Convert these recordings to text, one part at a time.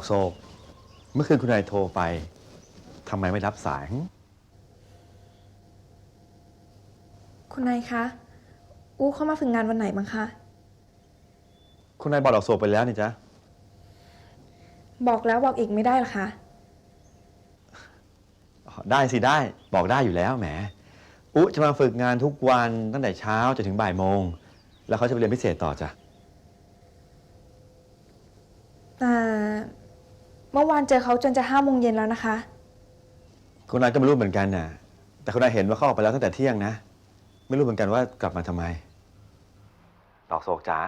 ดอกโศกเมื่อคืนคุณนายโทรไปทำไมไม่รับสายหึคุณนายคะ อู้เข้ามาฝึกงานวันไหนบ้างคะ คุณนายบอกดอกโศกไปแล้วนี่จ๊ะ บอกแล้วบอกอีกไม่ได้เหรอคะ อ๋อได้สิได้บอกได้อยู่แล้วแหมอุ๊จะมาฝึกงานทุกวันตั้งแต่เช้าจนถึงบ่ายโมง แล้วเขาจะไปเรียนพิเศษต่อจ้ะ แต่ เมื่อวานเจอเขาจนจะห้าโมงเย็นแล้วนะคะ คุณนายก็ไม่รู้เหมือนกันน่ะ แต่คุณนายเห็นว่าเขาออกไปแล้วตั้งแต่เที่ยงนะ ไม่รู้เหมือนกันว่ากลับมาทำไม ดอกโศกจ๋า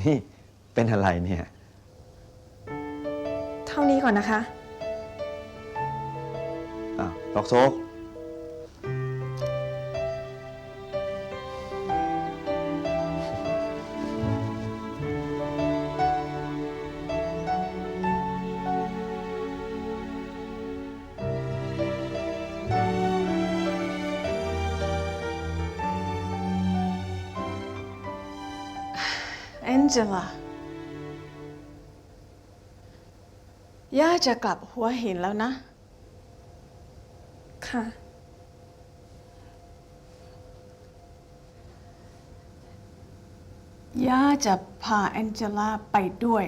นี่เป็นอะไรเนี่ย เท่านี้ก่อนนะคะ อ้าวดอกโศก แองเจล่าย่าจะกลับหัวหินแล้วนะ ค่ะ ย่าจะพาแองเจล่าไปด้วย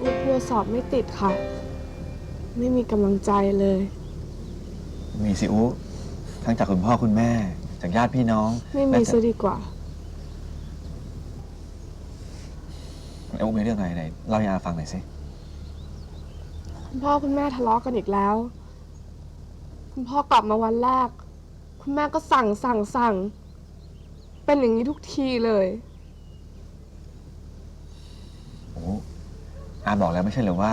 อุ๊กกลัวสอบไม่ติดค่ะ ไม่มีกำลังใจเลย มีสิอุ๊ทั้งจากคุณพ่อคุณแม่ จากญาติพี่น้องไม่และมีจากซะดีกว่าแล้วอุ๊มีเรื่องอะไรไหนเล่าให้อาฟังหน่อยสิ คุณพ่อคุณแม่ทะเลาะกันอีกแล้ว คุณพ่อกลับมาวันแรก คุณแม่ก็สั่งสั่งสั่ง เป็นอย่างนี้ทุกทีเลย โอ้อาบอกแล้วไม่ใช่เหรือว่า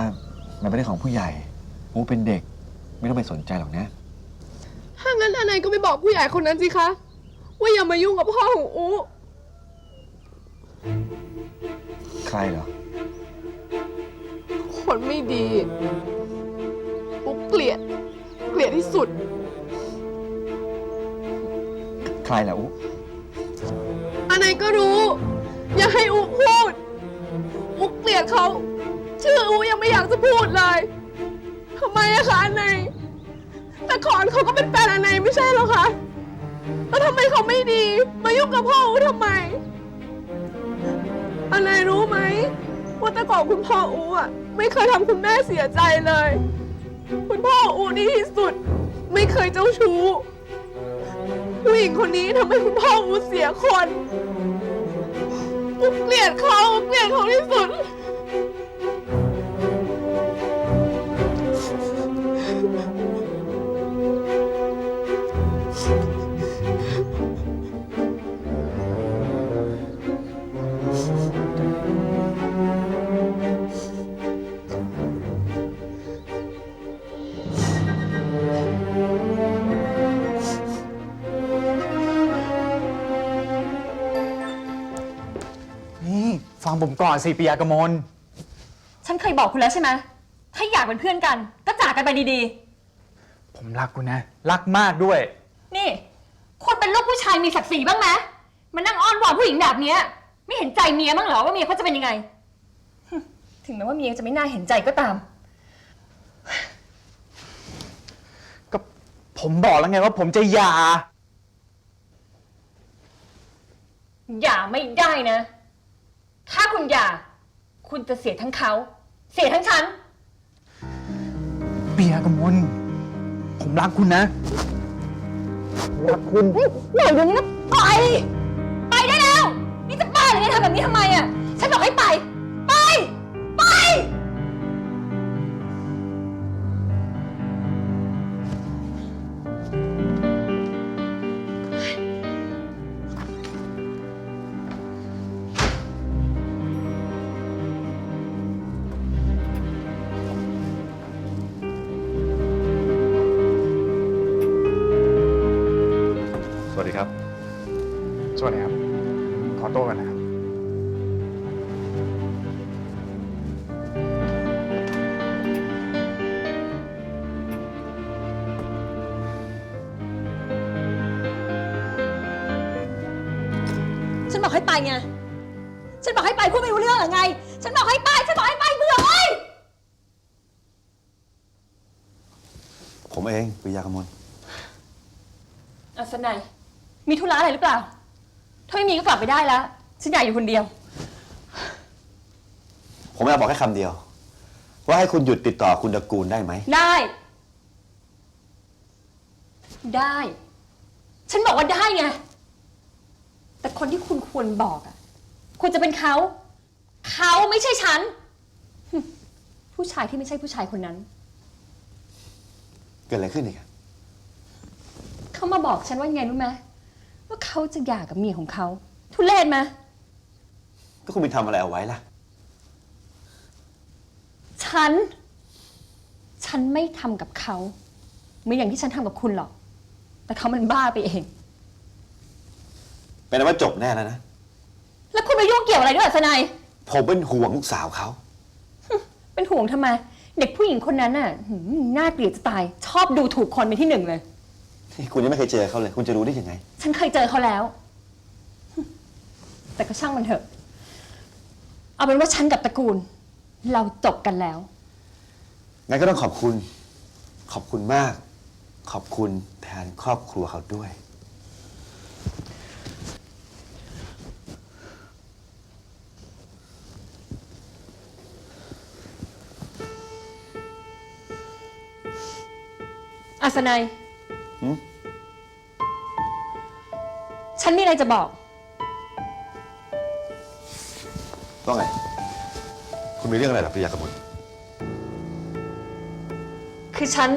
มันเป็นเรื่องของผู้ใหญ่ อูเป็นเด็ก ไม่ต้องไปสนใจหรอกนะ ถ้างั้นอนายก็ไปบอกผู้ใหญ่คนนั้นสิคะ ว่าอย่ามายุ่งกับพ่อของอุ๊ใครเหรอ คนไม่ดีอุ๊เกลียด เกลียดที่สุด ใครเหรออูอนายก็รู้ อย่าให้อุ๊พูดอุ๊เกลียดเขา ชื่ออุ๊ยังไม่อยากจะพูดเลย ทำไมอะคะอนายแต่ก่อนเขาก็เป็นแฟนอนายไม่ใช่เหรอคะแล้วทำไมเขาไม่ดี มายุ่งกับพ่ออุ๊ทำไม อันายรู้ไหมว่าแต่ก่อนคุณพ่ออุ๊อะไม่เคยทำคุณแม่เสียใจเลย คุณพ่ออุ๊ดีที่สุด ไม่เคยเจ้าชู้ผู้หญิงคนนี้ทำให้คุณพ่ออูเสียคนอูเกลียดเขาอูเกลียดเขาที่สุด ผมก่อนสิปิยากมลฉันเคยบอกคุณแล้วใช่ไหมถ้าอยากเป็นเพื่อนกัน ก็จากกันไปดีผมรักคุณนะ รักมากด้วย ๆ นี่คนเป็นลูกผู้ชายมีศักดิ์ศรีบ้างไหมมานั่งอ้อนวอนผู้หญิงแบบเนี้ย ไม่เห็นใจเมียบ้างเหรอว่าเมียเขาจะเป็นยังไงหึถึงแม้ว่าเมียจะไม่น่าเห็นใจก็ตาม ก็ผมบอกแล้วไงว่าผมจะหย่า อย่าไม่ได้นะ ถ้าคุณอย่า คุณจะเสียทั้งเขา เสียทั้งฉันปิยากมลผมรักคุณนะรักคุณปล่อยเดี๋ยวนี้นะปล่อย ไปได้แล้ว นี่จะบ้าหรือไงทำแบบนี้ทำไมอะ บอกให้ไปไง ฉันบอกให้ไปพูดไม่รู้เรื่องหรือไง ฉันบอกให้ไป ฉันบอกให้ไปเบื่อเว้ย ผมเองปิยากมลอัศนัยมีธุระอะไรหรือเปล่า ถ้าไม่มีก็กลับไปได้แล้ว ฉันอยากอยู่คนเดียว ผมอยากบอกแค่คำเดียว ว่าให้คุณหยุดติดต่อคุณตระกูลได้ไหม ได้ ได้ ฉันบอกว่าได้ไง แต่คนที่คุณควรบอกอะควรจะเป็นเขา เขาไม่ใช่ฉันหึผู้ชายที่ไม่ใช่ผู้ชายคนนั้น เกิดอะไรขึ้นอีกอะเขามาบอกฉันว่าไงรู้ไหมว่าเขาจะหย่ากับเมียของเขา ทุเรศไหมก็คุณไปทำอะไรเอาไว้ล่ะ ฉัน ฉันไม่ทำกับเขาเหมือนอย่างที่ฉันทำกับคุณหรอก แต่เขามันบ้าไปเอง เป็นอันว่าจบแน่แล้วนะ แล้วคุณไปยุ่งเกี่ยวอะไรด้วยอัศนัย ผมเป็นห่วงลูกสาวเขา เป็นห่วงทำไม เด็กผู้หญิงคนนั้นน่ะหืมน่าเกลียดจะตาย ชอบดูถูกคนเป็นที่หนึ่งเลย นี่คุณยังไม่เคยเจอเขาเลย คุณจะรู้ได้ยังไง ฉันเคยเจอเขาแล้ว แต่ก็ช่างมันเถอะ เอาเป็นว่าฉันกับตระกูล เราจบกันแล้ว งั้นก็ต้องขอบคุณ ขอบคุณมาก ขอบคุณแทนครอบครัวเขาด้วย อัศนัยหืมฉันมีอะไรจะบอก ว่าไง คุณมีเรื่องอะไรหรอปิยากมลคือฉัน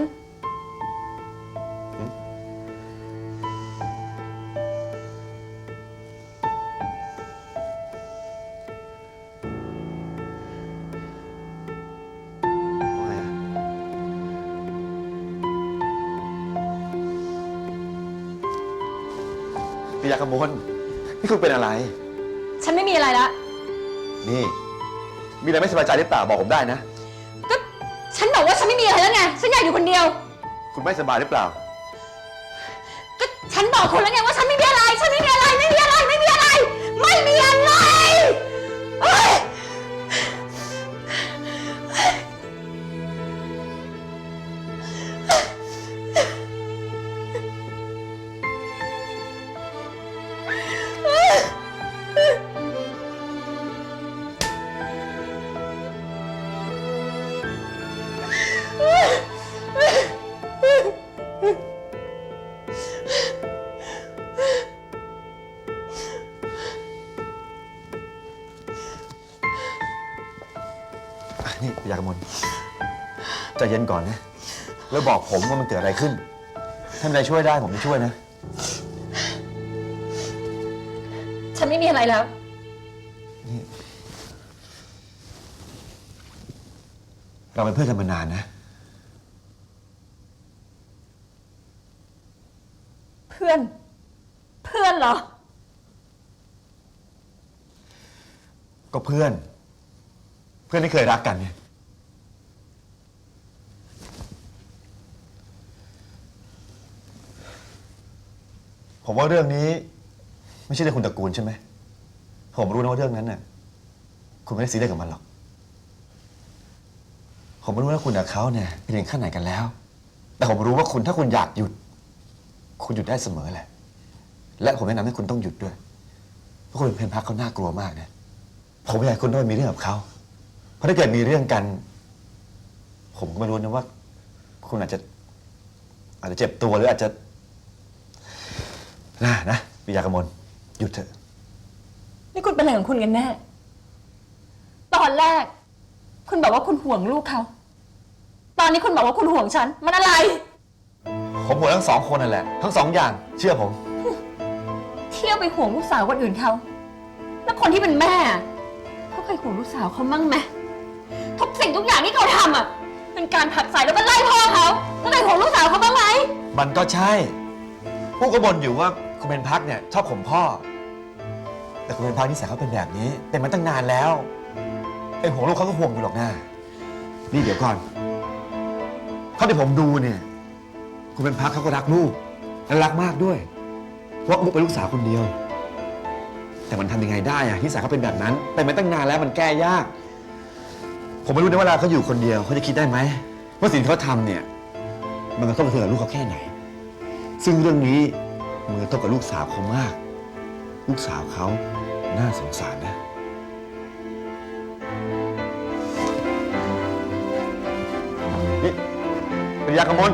ปิยากมลนี่คุณเป็นอะไร ฉันไม่มีอะไรละ นี่ มีอะไรไม่สบายใจหรือเปล่าบอกผมได้นะ ก็ฉันบอกว่าฉันไม่มีอะไรแล้วไง ฉันอยากอยู่คนเดียว คุณไม่สบายหรือเปล่า ก็ฉันบอกคุณแล้วไงว่าฉันไม่มีอะไร ฉันไม่มีอะไร ไม่มีอะไร ไม่มีอะไร ไม่มีอะไร ใจเย็นก่อนนะ แล้วบอกผมว่ามันเกิดอะไรขึ้นถ้ามีอะไรช่วยได้ผมจะช่วยนะ ฉันไม่มีอะไรแล้ว เราเป็นเพื่อนกันมานานนะ เพื่อน เพื่อนเหรอ ก็เพื่อน เพื่อนที่เคยรักกันเนี่ย ผมว่าเรื่องนี้ ไม่ใช่เรื่องคุณตระกูลใช่ไหม ผมรู้นะว่าเรื่องนั้นน่ะ คุณไม่ได้ซีเรียสกับมันหรอก ผมไม่รู้ว่าคุณกับเขาเนี่ยเป็นถึงขั้นไหนกันแล้ว แต่ผมรู้ว่าคุณถ้าคุณอยากหยุด คุณหยุดได้เสมอแหละ และผมแนะนำให้คุณต้องหยุดด้วย เพราะคุณเป็นเพนพักเขาน่ากลัวมากนะ ผมไม่อยากให้คุณต้องไปมีเรื่องกับเขา เพราะถ้าเกิดมีเรื่องกัน ผมก็ไม่รู้นะว่า คุณอาจจะ อาจจะเจ็บตัวหรืออาจจะ นะนะปิยากมลหยุดเถอะ นี่คุณเป็นอะไรของคุณกันแน่ ตอนแรก คุณบอกว่าคุณห่วงลูกเขา ตอนนี้คุณบอกว่าคุณห่วงฉัน มันอะไร ผมห่วงทั้งสองคนนั่นแหละ ทั้งสองอย่าง เชื่อผม เที่ยวไปห่วงลูกสาวคนอื่นเขา แล้วคนที่เป็นแม่อะเขาเคยห่วงลูกสาวเขามั่งไหมทุกสิ่งทุกอย่างที่เขาทำอะ เป็นการผลักใส่แล้วก็ไล่พ่อเขาแล้วเคยห่วงลูกสาวเขาบ้างไหม มันก็ใช่ พวกก็บ่นอยู่ว่า คุณเป็นพักเนี่ยชอบผมพ่อ แต่คุณเป็นพักนิสัยเขาเป็นแบบนี้ เป็นมาตั้งนานแล้วไอ้ห่วงลูกเขาก็ห่วงอยู่หรอกนะนี่เดี๋ยวก่อนเท่าที่ผมดูเนี่ย คุณเป็นพักเขาก็รักลูกและรักมากด้วย เพราะมุกเป็นลูกสาวคนเดียว แต่มันทำยังไงได้อะนิสัยเขาเป็นแบบนั้นเป็นมาตั้งนานแล้วมันแก้ยาก ผมไม่รู้ในเวลาเขาอยู่คนเดียวเขาจะคิดได้ไหมว่าสิ่งที่เขาทำเนี่ย มันกระทบกระเทือนกับลูกเขาแค่ไหน ซึ่งเรื่องนี้ มือต้องกับลูกสาวเขามาก ลูกสาวเขาน่าสงสารนะ นี่ปิยากมน